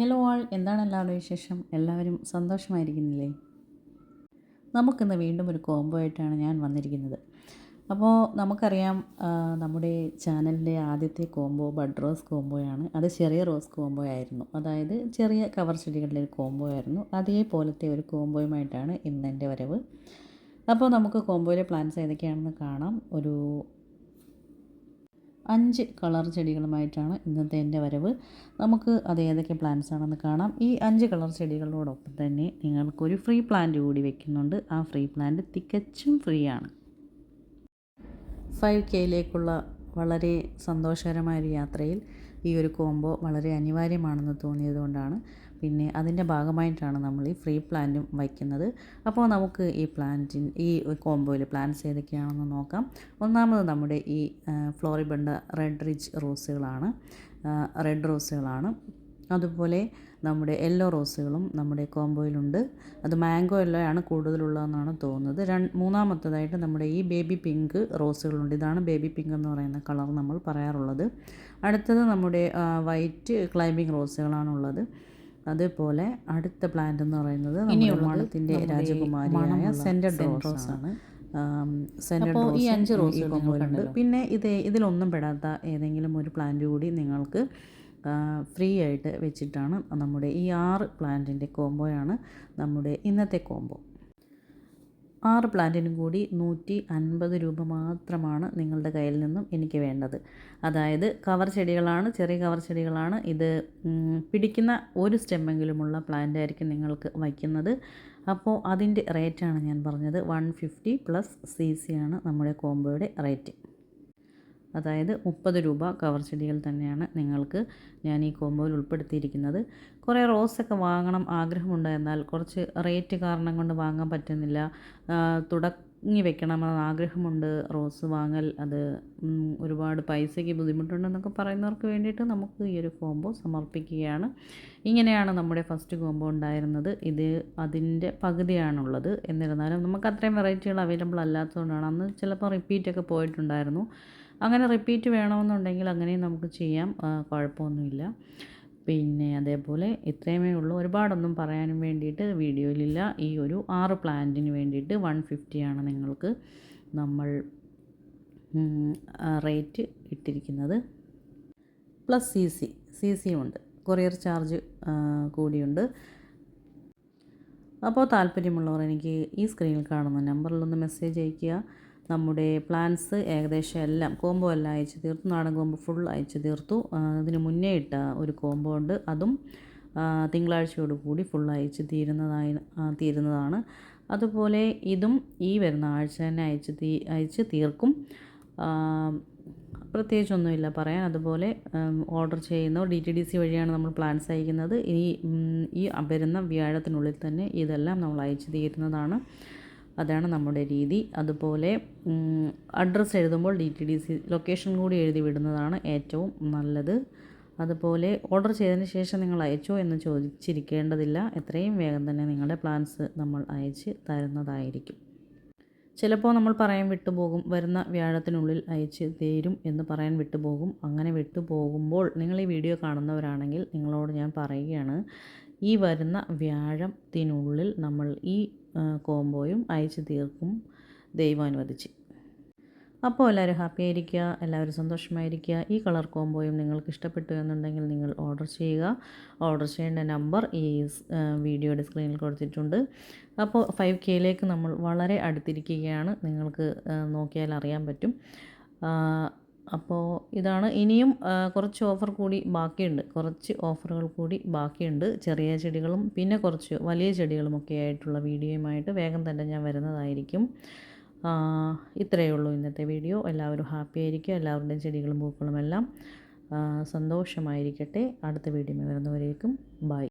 Hello ആൾ എന്താണ് എല്ലാവരുടെ വിശേഷം? എല്ലാവരും സന്തോഷമായിരിക്കുന്നില്ലേ? നമുക്കിന്ന് വീണ്ടും ഒരു കോംബോ ആയിട്ടാണ് ഞാൻ വന്നിരിക്കുന്നത്. അപ്പോൾ നമുക്കറിയാം നമ്മുടെ ചാനലിന്റെ ആദ്യത്തെ കോംബോ ബഡ് റോസ് കോംബോയാണ് അത് ചെറിയ റോസ് കോംബോ ആയിരുന്നു. അതായത് ചെറിയ കവർ ചെടികളുടെ ഒരു കോംബോ ആയിരുന്നു. അതേപോലത്തെ ഒരു കോംബോയുമായിട്ടാണ് ഇന്ന് എന്റെ വരവ്. അപ്പോൾ നമുക്ക് കോംബോയിലെ പ്ലാൻസ് ഏതൊക്കെയാണെന്ന് കാണാം. ഒരു അഞ്ച് കളർ ചെടികളുമായിട്ടാണ് ഇന്നത്തെ എന്റെ വരവ്. നമുക്ക് അത് ഏതൊക്കെ പ്ലാന്റ്സ് ആണെന്ന് കാണാം. ഈ അഞ്ച് കളർ ചെടികളോടൊപ്പം തന്നെ നിങ്ങൾക്കൊരു ഫ്രീ പ്ലാന്റ് കൂടി വെക്കുന്നുണ്ട്. ആ ഫ്രീ പ്ലാന്റ് തികച്ചും ഫ്രീ ആണ്. ഫൈവ് കെയിലേക്കുള്ള വളരെ സന്തോഷകരമായൊരു യാത്രയിൽ ഈ ഒരു കോംബോ വളരെ അനിവാര്യമാണെന്ന് തോന്നിയതുകൊണ്ടാണ് പിന്നെ അതിന്റെ ഭാഗമായിട്ടാണ് നമ്മൾ ഈ ഫ്രീ പ്ലാന്റും വയ്ക്കുന്നത്. അപ്പോൾ നമുക്ക് ഈ പ്ലാന്റിൻ ഈ കോംബോയിൽ പ്ലാന്റ്സ് ഏതൊക്കെയാണെന്ന് നോക്കാം. ഒന്നാമത് നമ്മുടെ ഈ ഫ്ലോറിബണ്ട റെഡ് റിച്ച് റോസുകളാണ്. റെഡ് റോസുകളാണ്. അതുപോലെ നമ്മുടെ യെല്ലോ റോസുകളും നമ്മുടെ കോംബോയിലുണ്ട്. അത് മാംഗോ യെല്ലോ ആണ് കൂടുതലുള്ളതെന്നാണ് തോന്നുന്നത്. രണ്ട് മൂന്നാമത്തതായിട്ട് നമ്മുടെ ഈ ബേബി പിങ്ക് റോസുകളുണ്ട്. ഇതാണ് ബേബി പിങ്ക് എന്ന് പറയുന്ന കളർ നമ്മൾ പറയാറുള്ളത്. അടുത്തത് നമ്മുടെ വൈറ്റ് ക്ലൈമ്പിംഗ് റോസുകളാണുള്ളത്. അതുപോലെ അടുത്ത പ്ലാന്റ് എന്ന് പറയുന്നത് മണത്തിന്റെ രാജകുമാരിയായ സെന്റഡ് റോസ് ആണ്. സെന്റഡ് റോസ് ഈ അഞ്ച് റോസ് പിന്നെ ഇത് ഇതിലൊന്നും പെടാത്ത ഏതെങ്കിലും ഒരു പ്ലാന്റ് കൂടി നിങ്ങൾക്ക് ഫ്രീ ആയിട്ട് വെച്ചിട്ടാണ് നമ്മുടെ ഈ ആറ് പ്ലാന്റിന്റെ കോംബോയാണ് നമ്മുടെ ഇന്നത്തെ കോംബോ ആറ് പ്ലാന്റിനും കൂടി നൂറ്റി അൻപത് രൂപ മാത്രമാണ് നിങ്ങളുടെ കയ്യിൽ നിന്നും എനിക്ക് വേണ്ടത്. അതായത് കവർ ചെടികളാണ് ചെറിയ കവർ ചെടികളാണ്. ഇത് പിടിക്കുന്ന ഒരു സ്റ്റെമ്മെങ്കിലുമുള്ള പ്ലാന്റ് ആയിരിക്കും നിങ്ങൾക്ക് വയ്ക്കുന്നത്. അപ്പോൾ അതിന്റെ റേറ്റാണ് ഞാൻ പറഞ്ഞത്. One fifty plus C C ആണ് നമ്മുടെ കോംബോയുടെ റേറ്റ്. അതായത് മുപ്പത് രൂപ കവർ ചെടികൾ തന്നെയാണ് നിങ്ങൾക്ക് ഞാൻ ഈ കോമ്പോയിൽ ഉൾപ്പെടുത്തിയിരിക്കുന്നത്. കുറേ റോസൊക്കെ വാങ്ങണം ആഗ്രഹമുണ്ട്. എന്നാൽ കുറച്ച് റേറ്റ് കാരണം കൊണ്ട് വാങ്ങാൻ പറ്റുന്നില്ല. തുടങ്ങി വെക്കണമെന്ന് ആഗ്രഹമുണ്ട്. റോസ് വാങ്ങൽ അത് ഒരുപാട് പൈസയ്ക്ക് ബുദ്ധിമുട്ടുണ്ടെന്നൊക്കെ പറയുന്നവർക്ക് വേണ്ടിയിട്ട് നമുക്ക് ഈ ഒരു കോമ്പോ സമർപ്പിക്കുകയാണ്. ഇങ്ങനെയാണ് നമ്മുടെ ഫസ്റ്റ് കോംബോ ഉണ്ടായിരുന്നത്. ഇത് അതിന്റെ പകുതിയാണുള്ളത്. എന്നിരുന്നാലും നമുക്ക് അത്രയും വെറൈറ്റികൾ അവൈലബിൾ അല്ലാത്തതുകൊണ്ടാണ്. അന്ന് ചിലപ്പോൾ റിപ്പീറ്റൊക്കെ പോയിട്ടുണ്ടായിരുന്നു. അങ്ങനെ റിപ്പീറ്റ് വേണമെന്നുണ്ടെങ്കിൽ അങ്ങനെയും നമുക്ക് ചെയ്യാം. കുഴപ്പമൊന്നുമില്ല. പിന്നെ അതേപോലെ ഇത്രയുമേ ഉള്ളൂ. ഒരുപാടൊന്നും പറയാനും വേണ്ടിയിട്ട് വീഡിയോയിലില്ല. ഈ ഒരു ആറ് പ്ലാന്റിന് വേണ്ടിയിട്ട് വൺ ഫിഫ്റ്റിയാണ് നിങ്ങൾക്ക് നമ്മൾ റേറ്റ് ഇട്ടിരിക്കുന്നത്. Plus C C C C ഉണ്ട്. കൊറിയർ ചാർജ് കൂടിയുണ്ട്. അപ്പോൾ താല്പര്യമുള്ളവർ എനിക്ക് ഈ സ്ക്രീനിൽ കാണുന്ന നമ്പറിലൊന്ന് മെസ്സേജ് അയയ്ക്കുക. നമ്മുടെ പ്ലാൻസ് ഏകദേശം എല്ലാം കോംബോ എല്ലാം അയച്ചു തീർത്തു. നാടൻ കോംബോ ഫുൾ അയച്ചു തീർത്തു. അതിന് മുന്നേ ഇട്ട ഒരു കോംബോ ഉണ്ട്. അതും തിങ്കളാഴ്ചയോട് കൂടി ഫുൾ അയച്ച് തീരുന്നതായി തീരുന്നതാണ്. അതുപോലെ ഇതും ഈ വരുന്ന ആഴ്ച തന്നെ അയച്ച് തീ അയച്ച് തീർക്കും. പ്രത്യേകിച്ചൊന്നുമില്ല പറയാൻ. അതുപോലെ ഓർഡർ ചെയ്യുന്ന ഡി ടി ഡി സി വഴിയാണ് നമ്മൾ പ്ലാൻസ് അയക്കുന്നത്. ഈ ഈ വരുന്ന വ്യാഴത്തിനുള്ളിൽ തന്നെ ഇതെല്ലാം നമ്മൾ അയച്ചു തീരുന്നതാണ്. അതാണ് നമ്മുടെ രീതി. അതുപോലെ അഡ്രസ്സ് എഴുതുമ്പോൾ D T D C location കൂടി എഴുതി വിടുന്നതാണ് ഏറ്റവും നല്ലത്. അതുപോലെ ഓർഡർ ചെയ്തതിന് ശേഷം നിങ്ങൾ അയച്ചോ എന്ന് ചോദിച്ചിരിക്കേണ്ടതില്ല. എത്രയും വേഗം തന്നെ നിങ്ങളുടെ പ്ലാൻസ് നമ്മൾ അയച്ച് തരുന്നതായിരിക്കും. ചിലപ്പോൾ നമ്മൾ പറയാൻ വിട്ടുപോകും വരുന്ന വ്യാഴത്തിനുള്ളിൽ അയച്ച് തരും എന്ന് പറയാൻ വിട്ടുപോകും. അങ്ങനെ വിട്ടുപോകുമ്പോൾ നിങ്ങൾ ഈ വീഡിയോ കാണുന്നവരാണെങ്കിൽ നിങ്ങളോട് ഞാൻ പറയുകയാണ് ഈ വരുന്ന വ്യാഴത്തിനുള്ളിൽ നമ്മൾ ഈ കോംബോയും അയച്ച് തീർക്കും ദൈവം അനുവദിച്ച്. അപ്പോൾ എല്ലാവരും ഹാപ്പി ആയിരിക്കുക എല്ലാവരും സന്തോഷമായിരിക്കുക. ഈ കളർ കോംബോയും നിങ്ങൾക്ക് ഇഷ്ടപ്പെട്ടു എന്നുണ്ടെങ്കിൽ നിങ്ങൾ ഓർഡർ ചെയ്യുക. ഓർഡർ ചെയ്യേണ്ട നമ്പർ ഈ വീഡിയോയുടെ സ്ക്രീനിൽ കൊടുത്തിട്ടുണ്ട്. അപ്പോൾ ഫൈവ് കെയിലേക്ക് നമ്മൾ വളരെ അടുത്തിരിക്കുകയാണ്. നിങ്ങൾക്ക് നോക്കിയാൽ അറിയാൻ പറ്റും. അപ്പോൾ ഇതാണ്. ഇനിയും കുറച്ച് ഓഫർ കൂടി ബാക്കിയുണ്ട്. കുറച്ച് ഓഫറുകൾ കൂടി ബാക്കിയുണ്ട്. ചെറിയ ചെടികളും പിന്നെ കുറച്ച് വലിയ ചെടികളുമൊക്കെ ആയിട്ടുള്ള വീഡിയോയുമായിട്ട് വേഗം തന്നെ ഞാൻ വരുന്നതായിരിക്കും. ഇത്രയേ ഉള്ളൂ ഇന്നത്തെ വീഡിയോ. എല്ലാവരും ഹാപ്പി ആയിരിക്കുക. എല്ലാവരുടെയും ചെടികളും പൂക്കളും എല്ലാം സന്തോഷമായിരിക്കട്ടെ. അടുത്ത വീഡിയോ വരുന്നവരേക്കും ബൈ.